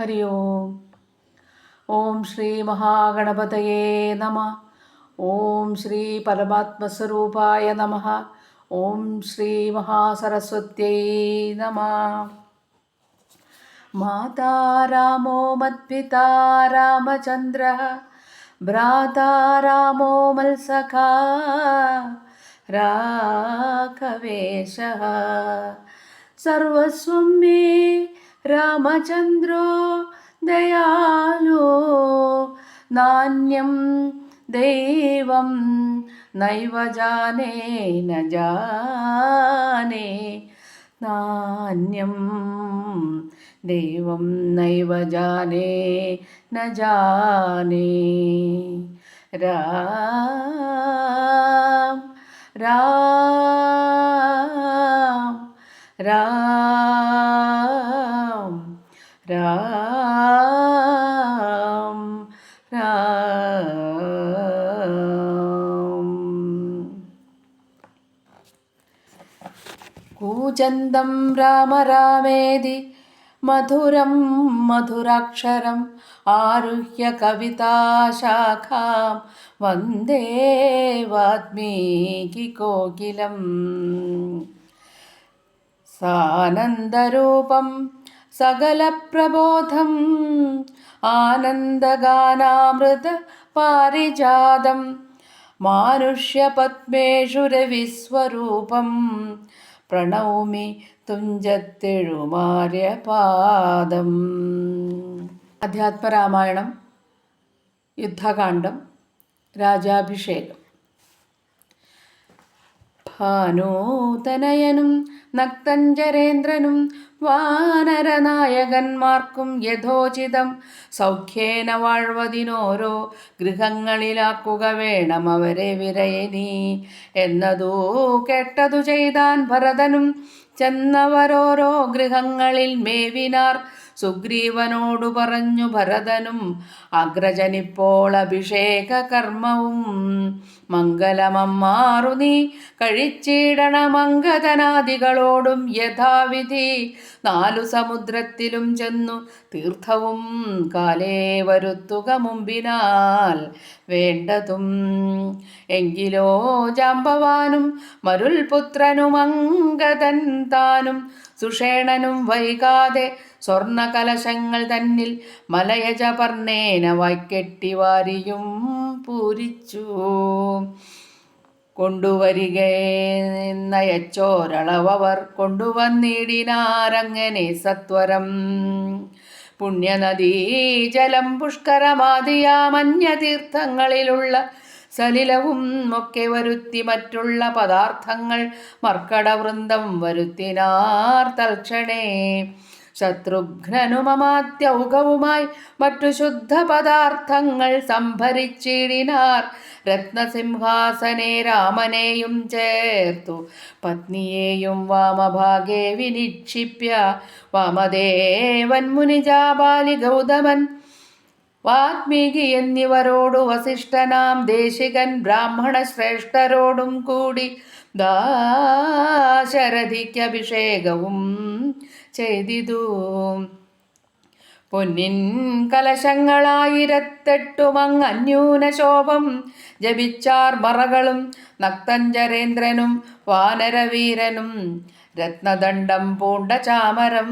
हरि ओम्। ॐ श्रीमहागणपतये नमः। ॐ श्रीपरमात्मस्वरूपाय नमः। ॐ श्रीमहासरस्वत्यै नमः। माता रामो मत्पिता रामचन्द्रः भ्राता रामो मल्सखा राकवेशः सर्वस्वं मे രാമചന്ദ്രോ ദയാലോ നാന്യം ദൈവം നൈവ ജാനേ ന ജാനേ. നാന്യം ദൈവം നൈവ ജാനേ ന രാം രാം രാം. രാം രാം. കൂജന്തം രാമ രാമേതി മധുരം മധുരാക്ഷരം ആരുഹ്യ കവിതാശാഖാം വന്ദേ വാത്മീകി കോകിലം. സാനന്ദരൂപം സകലപ്രബോധം. ആനന്ദഗാനാമൃത പാരിജാതം. മാനുഷ്യപത്മേഷു രവിസ്വരൂപം പ്രണൗമി തുഞ്ചത്തെഴുമാര്യപാദം. അധ്യാത്മരാമായണം യുദ്ധകാന്ഡം രാജാഭിഷേകം. ഭാനൂതനയനും നക്തഞ്ചരേന്ദ്രനും വാനരനായകന്മാർക്കും യഥോചിതം. സൗഖ്യേന വാഴ്വതിനോരോ ഗൃഹങ്ങളിലാക്കുക വേണം അവരെ വിരയനീ. എന്നതൂ കേട്ടതു ചെയ്താൻ ഭരതനും ചെന്നവരോരോ ഗൃഹങ്ങളിൽ മേവിനാർ. സുഗ്രീവനോടു പറഞ്ഞു ഭരതനും അഗ്രജനിപ്പോൾ അഭിഷേക കർമ്മവും മംഗലമമ്മാറു നീ കഴിച്ചിടണമംഗതനാദികളോടും യഥാവിധി. നാലു സമുദ്രത്തിലും ചെന്നു തീർത്ഥവും കാലേ വരുത്തുക മുമ്പിനാൽ വേണ്ടതും. എങ്കിലോ ജാമ്പവാനും മരുൽപുത്രനും അങ്കദൻ താനും സുഷേണനും വൈകാതെ സ്വർണകലശങ്ങൾ തന്നിൽ മലയജപർണേന വായ്ക്കെട്ടി വാരിയും പൂരിച്ചു. കൊണ്ടുവരികയെന്നയച്ചോരളവർ കൊണ്ടുവന്നിടിനാരങ്ങനെ സത്വരം. പുണ്യനദീ ജലം പുഷ്കരമാതിയാമന്യതീർത്ഥങ്ങളിലുള്ള സലിലവും ഒക്കെ വരുത്തി മറ്റുള്ള പദാർത്ഥങ്ങൾ മർക്കടവൃന്ദം വരുത്തിനാർ തൽക്ഷണേ. ശത്രുഘ്നനുമമാത്യൗകവുമായി മറ്റു ശുദ്ധ പദാർത്ഥങ്ങൾ സംഭരിച്ചിടിനാർ. രത്നസിംഹാസനെ രാമനെയും ചേർത്തു. പത്നിയെയും വാമഭാഗേ വിനിക്ഷിപ്യ. വാമദേവൻ മുനിജാബാലി ഗൗതമൻ. വാത്മീകി എന്നിവരോടു വസിഷ്ഠനാം ദേശികൻ ബ്രാഹ്മണ ശ്രേഷ്ഠരോടും കൂടി ദാശരഥിക്ക് അഭിഷേകവും ചെയ്തിതു. പൊന്നിൻ കലശങ്ങളായിരത്തെട്ടുമങ് അന്യൂനശോഭം ജപിച്ചാർ മറകളും നക്തഞ്ചരേന്ദ്രനും വാനരവീരനും രത്നദണ്ഡം പൂണ്ട ചാമരം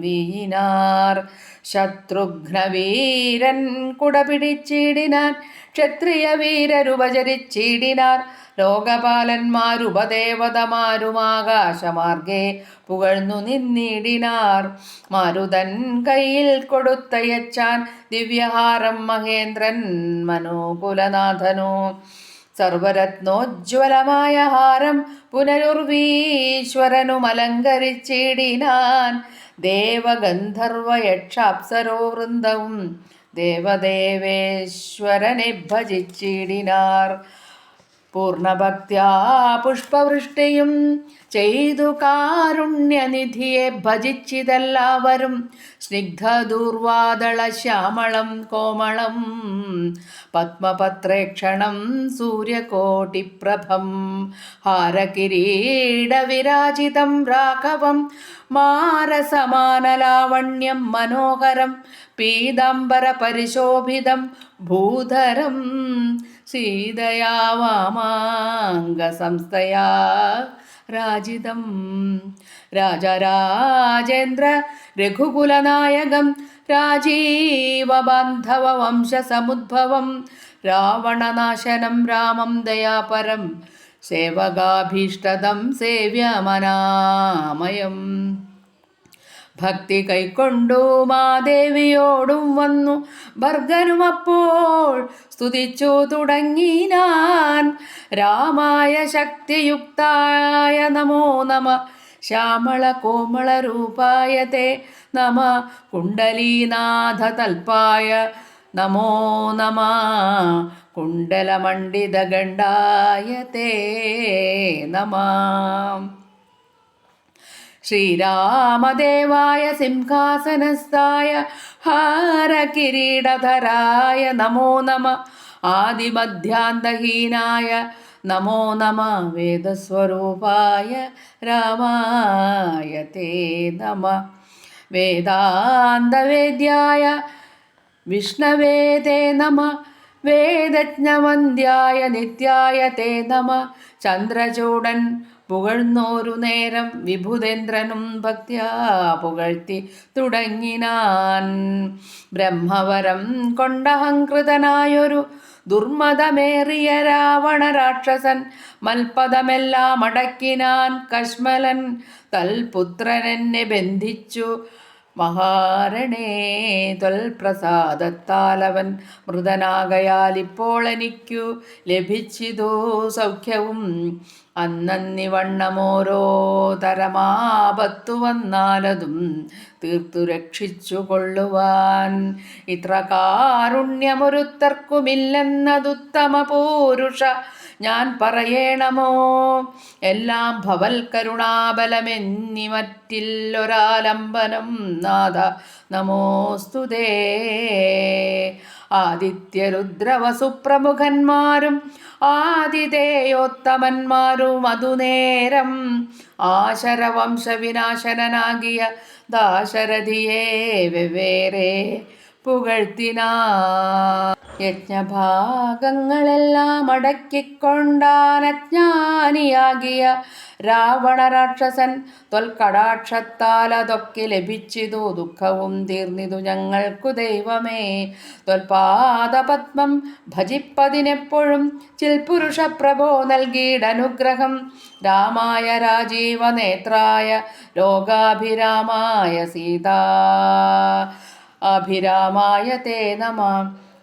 വീയിനാർ. ശത്രുഘ്നവീരൻ കുട പിടിച്ചിടിനാൻ ക്ഷത്രിയ വീരരുപചരിച്ചിടിനാർ ലോകപാലന്മാരുപദേവതമാരുമാകാശമാർഗേ പുകഴ്ന്നു നിന്നിടിനാർ. മാരുതൻ കയ്യിൽ കൊടുത്തയച്ചാൻ ദിവ്യഹാരം മഹേന്ദ്രൻ മനോകുലനാഥനോ. സർവരത്നോജ്വലമായ ഹാരം പുനരുർവീശ്വരനുമലങ്കരിച്ചിടിനാൻ ദേവഗന്ധർവ യക്ഷാപ്സരോ വൃന്ദവും ദേവദേവേശ്വരനെ ഭജിച്ചിടിനാർ. പൂർണഭക്ത്യാ പുഷ്പവൃഷ്ടിയും ചെയ്തു കാരുണ്യനിധിയെ ഭജിച്ചിതെല്ലാവരും. സ്നിഗ്ധദൂർവാദള ശ്യാമളം കോമളം പത്മപത്രേക്ഷണം സൂര്യകോട്ടിപ്രഭം ഹാരകിരീടവിരാജിതം രാഘവം മാരസമാനലാവണ്യം മനോഹരം പീതാംബര പരിശോഭിതം ഭൂധരം സീതയാ വാമാംഗസംസ്ഥയാ രാജിതം രാജരാജേന്ദ്ര രഘുകുലനായകം രാജീവബാന്ധവ വംശസമുദ്ഭവം രാവണനാശനം രാമം ദയാപരം സേവകാഭീഷ്ടതം സേവ്യമനാമയം. ഭക്തി കൈക്കൊണ്ടു മാദേവിയോടും വന്നു. ഭർഗനുമപ്പോൾ സ്തുതിച്ചു തുടങ്ങിനാൻ രാമായ ശക്തിയുക്തായ നമോ നമ. ശ്യാമള കോമള രൂപായ തേ നമ. കുണ്ടലീനാഥ തൽപ്പായ നമോ നമ. കുണ്ടലമണ്ഡിതഗണ്ഡായ തേ നമ. ശ്രീരാമദേവായ സിംഹാസനസ്ഥായ ഹാരകിരീടധരായ നമോ നമ. ആദിമധ്യാന്തഹീനായ നമോ നമ. വേദസ്വരൂപായ രാമായ തേ നമ. വേദാന്തവേദ്യായ വിഷ്ണവേ തേ നമ. വേദജ്ഞവന്ധ്യായ നിത്യായ തേ നമ. ചന്ദ്രചൂടൻ പുകഴ്ന്നോരു നേരം വിഭുതേന്ദ്രനും ഭക്തിയാ പുകഴ്ത്തി തുടങ്ങിനാൻ. ബ്രഹ്മവരം കൊണ്ടഹങ്കൃതനായൊരു ദുർമതമേറിയ രാവണ രാക്ഷസൻ മൽപദമെല്ലാം അടക്കിനാൻ കശ്മലൻ തൽപുത്രനെന്നെ ബന്ധിച്ചു. മഹാരണേ തൊൽപ്രസാദത്താലവൻ മൃതനാകയാൽ ഇപ്പോൾ എനിക്കു ലഭിച്ചിതോ സൗഖ്യവും അന്നന്നിവണ്ണമോരോ തരമാപത്തു വന്നാലതും തീർത്തു രക്ഷിച്ചു കൊള്ളുവാൻ. ഇത്ര കാരുണ്യമൊരുത്തർക്കുമില്ലെന്നതുത്തമ പൂരുഷ ഞാൻ പറയണമോ? എല്ലാം ഭവൽ കരുണാബലമെന്നി മറ്റില്ലൊരാലംബനം നാഥ നമോസ്തുതേ ആദിത്യരുദ്രവസുപ്രമുഖന്മാരും ആതിഥേയോത്തമന്മാരും അതുനേരം ആശരവംശവിനാശനനാകിയ ദാശരഥിയേ വെവ്വേറെ പുകഴ്ത്തിനാ. യജ്ഞഭാഗങ്ങളെല്ലാം അടക്കിക്കൊണ്ടാനജ്ഞാനിയാകിയ രാവണ രാക്ഷസൻ തൊൽക്കടാക്ഷത്താൽ അതൊക്കെ ലഭിച്ചിതു. ദുഃഖവും തീർന്നിതു ഞങ്ങൾക്കു ദൈവമേ. തൊൽപാദപത്മം ഭജിപ്പതിനെപ്പോഴും ചിൽപുരുഷ പ്രഭോ നൽകിയിടനുഗ്രഹം. രാമായ രാജീവനേത്രായ ലോകാഭിരാമായ സീതാ. അഭിരാമായ തേ നമ.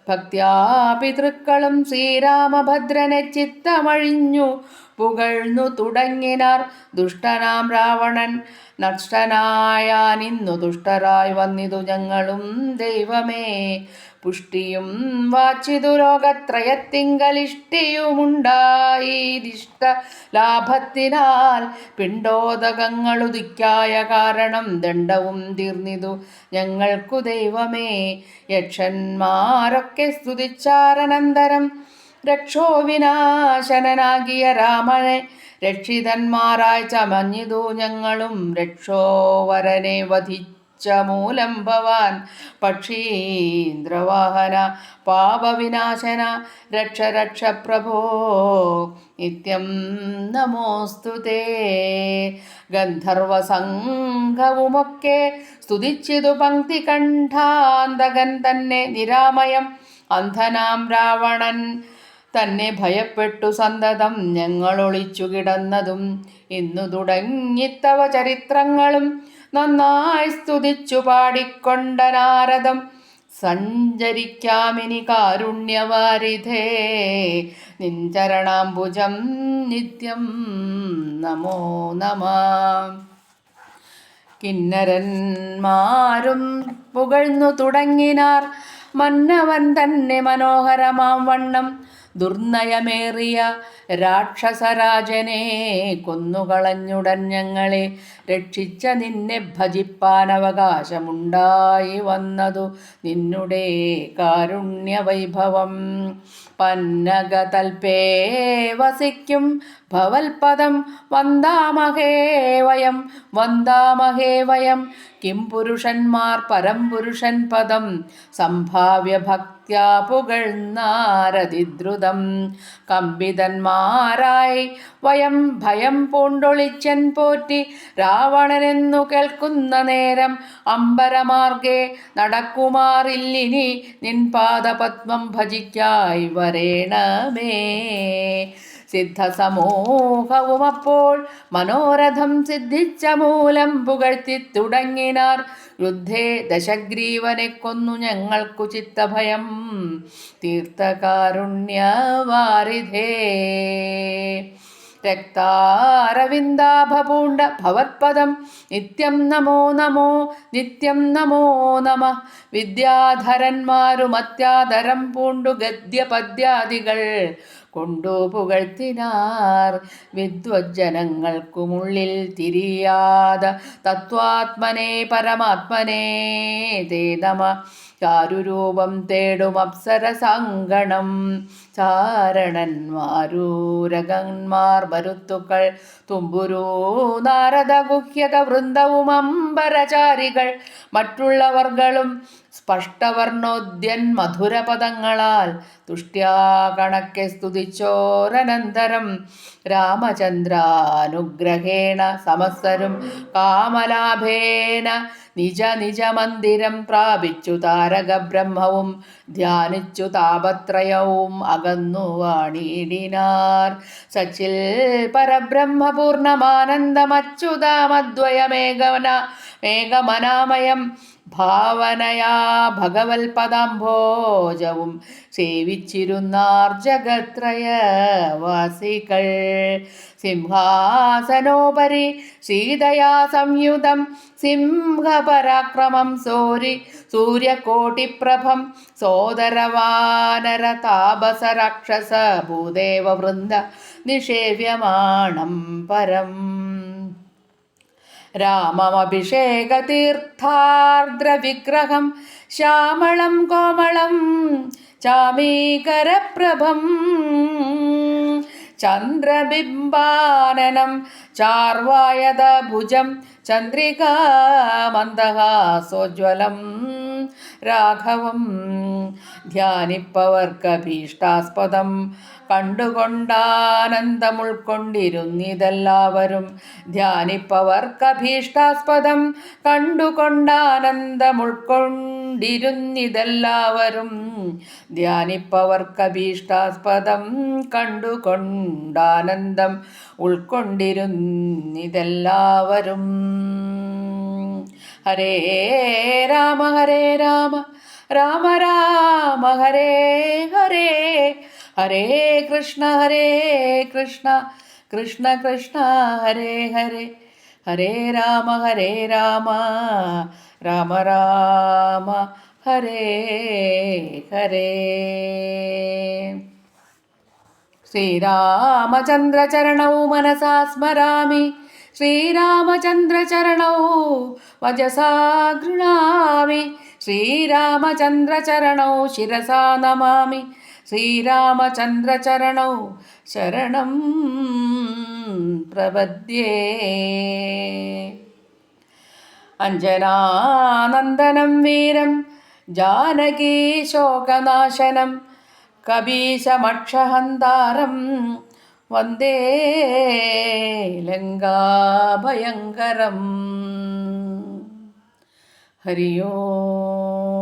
ഭക്ത്യാ പിതൃക്കളും ശ്രീരാമഭദ്രനെ ചിത്തമഴിഞ്ഞു. പുകഴ്ന്നു തുടങ്ങിനാർ ദുഷ്ടനാം രാവണൻ. നഷ്ടനായാനിന്നു ദുഷ്ടരായി വന്നിതു ഞങ്ങളും ദൈവമേ. പുഷ്ടിയും വാച്ചിതു രോഗത്രയത്തിങ്കലിഷ്ടിയുമുണ്ടായിരിഷ്ട ലാഭത്തിനാൽ പിണ്ടോദകങ്ങളുദിക്കായ കാരണം ദണ്ഡവും തീർന്നിതു. ഞങ്ങൾക്കു ദൈവമേ യക്ഷന്മാരൊക്കെ സ്തുതിച്ചാരനന്തരം രക്ഷോവിനാശനനാകിയ രാമനെ രക്ഷിതന്മാരായി ചമഞ്ഞിതു ഞങ്ങളും രക്ഷോവരനെ വധിച്ചു. മൂലം ഭവാൻ പക്ഷീന്ദ്രവാഹന പാപവിനാശന രക്ഷ രക്ഷ പ്രഭോ. നിത്യം നമോസ്തു തേ. ഗന്ധർവസംഘവുമൊക്കെ സ്തുതിച്ചിതു പങ്ക്തി കണ്ഠാന്തകൻ തന്നെ നിരാമയം. അന്ധനാം രാവണൻ തന്നെ ഭയപ്പെട്ടു സന്തതം ഞങ്ങൾ ഒളിച്ചു കിടന്നതും ഇന്നു തുടങ്ങിത്തവ ചരിത്രങ്ങളും നന്നായി സ്തുതിച്ചു പാടിക്കൊണ്ട നാരദം സഞ്ചരിക്കാമിനി കാരുണ്യവാരിധേ. നിഞ്ചരണാംബുജം നിത്യം നമോ നമ. കിന്നരന്മാരും പുകഴ്ന്നു തുടങ്ങിനാർ മന്നവൻ തന്നെ മനോഹരമാം വണ്ണം. ദുർനയമേറിയ രാക്ഷസരാജനെ കൊന്നുകളഞ്ഞുടൻ ഞങ്ങളെ രക്ഷിച്ച നിന്നെ ഭജിപ്പാൻ അവകാശമുണ്ടായി വന്നതു നിന്നുടെ കാരുണ്യവൈഭവം. പന്നഗതൽപേ വസിക്കും. ഭവൽപദം വന്ദാമഹേ വയം. വന്ദാമഹേ വയം. കിം പുരുഷന്മാർ പരം പുരുഷൻ പദം. സംഭാവ്യ ഭക്ത്യാ പുകഴ്ന്നാരതിദ്രുതം കമ്പിതന്മാരായി വയം ഭയം പൂണ്ടൊളിച്ചൻ പോറ്റി രാവണനെന്നു കേൾക്കുന്ന നേരം അമ്പരമാർഗേ നടക്കുമാറില്ലിനി നിൻ പാദപത്മം ഭജിക്കായി വരേണമേ. സിദ്ധസമൂഹവും അപ്പോൾ മനോരഥം സിദ്ധിച്ച മൂലം പുകഴ്ത്തി തുടങ്ങിനാർ. യുദ്ധേ ദശഗ്രീവനെ കൊന്നു ഞങ്ങൾക്കു ചിത്തഭയം. തീർത്ഥകാരുണ്യവാരിധേ. രക്താരവിന്ദാഭപൂണ്ട ഭവത്പദം നിത്യം നമോ നമോ നിത്യം നമോ നമ. വിദ്യാധരന്മാരും അത്യാദരം പൂണ്ടു ഗദ്യപദ്യാദികൾ. കൊണ്ടു പുകഴ്ത്തിനാർ. വിദ്വജ്ജനങ്ങൾക്കുമുള്ളിൽ തിരിയാത തത്വാത്മനെ പരമാത്മനേ ദേദമ ചാരുരൂപം തേടും അപ്സരസങ്കണം. ചാരണന്മാരൂരകന്മാർ മരുത്തുക്കൾ തുമ്പുരൂ നാരദ ഗുഹ്യത വൃന്ദവും അമ്പരചാരികൾ. മറ്റുള്ളവർകളും സ്പഷ്ടവർണോദ്യൻ മധുരപദങ്ങളാൽ. തുഷ്ട്യാ കണക്കെ സ്തുതിച്ചോരനന്തരം. രാമചന്ദ്രാനുഗ്രഹേണ സമസ്തരും കാമലാഭേന നിജ നിജ മന്ദിരം പ്രാപിച്ചു താരക ബ്രഹ്മവും ധ്യാനിച്ചു താപത്രയവും അകന്നു വാണിടിനാർ. സച്ചിൽ പരബ്രഹ്മപൂർണമാനന്ദമച്യുതാമദ്വയമേകവന മേഘമനാമയം ഭാവനയാ ഭഗവത്പദാംഭോജവും സേവിച്ചിരുന്നാർ ജഗത്രയവാസികൾ. സിംഹാസനോപരി സീതയാ സംയുതം സിംഹപരാക്രമം സോരി സൂര്യകോട്ടിപ്രഭം സോദരവാനര താപസ രാക്ഷസ ഭൂദേവ വൃന്ദ നിഷേവ്യമാണം പരം. രാമമഭിഷേകതീർത്ഥാർദ്രവിഗ്രഹം ശ്യാമളം കോമളം ചാമീകരപ്രഭം ചന്ദ്രബിംബാനനം ചാർവായത ഭുജം ചന്ദ്രികാമന്ദഹാസോജ്വലം. രാഘവം. ധ്യാനിപ്പവർക്കഭീഷ്ടാസ്പദം. കണ്ടുകൊണ്ടാനന്ദമുൾക്കൊണ്ടിരുന്നിതെല്ലാവരും ധ്യാനിപ്പവർക്കഭീഷ്ടാസ്പദം. കണ്ടുകൊണ്ടാനന്ദമുൾക്കൊണ്ടിരുന്നിതെല്ലാവരും ധ്യാനിപ്പവർക്കഭീഷ്ടാസ്പദം. കണ്ടുകൊണ്ടാനന്ദം ഉൾക്കൊണ്ടിരുന്നിതെല്ലാവരും ഹരേ രാമ ഹരേ രാമ രാമ രാമ ഹരേ ഹരേ ഹരേ കൃഷ്ണ ഹരേ കൃഷ്ണ കൃഷ്ണ കൃഷ്ണ ഹരേ ഹരേ ഹരേ രാമ ഹരേ രാമ രാമ രാമ ഹരേ ഹരേ ശ്രീരാമചന്ദ്രചരണൗ മനസാ സ്മരാമി ശ്രീരാമചന്ദ്രചരണൗ? വജസാ ഗൃണാമി ശ്രീരാമചന്ദ്രചരണോ? ശിരസാ നമാമി. ശ്രീരാമചന്ദ്രചരണോ? ശരണം പ്രപദ്യേ. അഞ്ജനാനന്ദനം വീരം ജാനകീശോകനാശനം കബീശമക്ഷഹന്താരം വന്ദേ ലങ്കാഭയങ്കരം ഹരി ഓം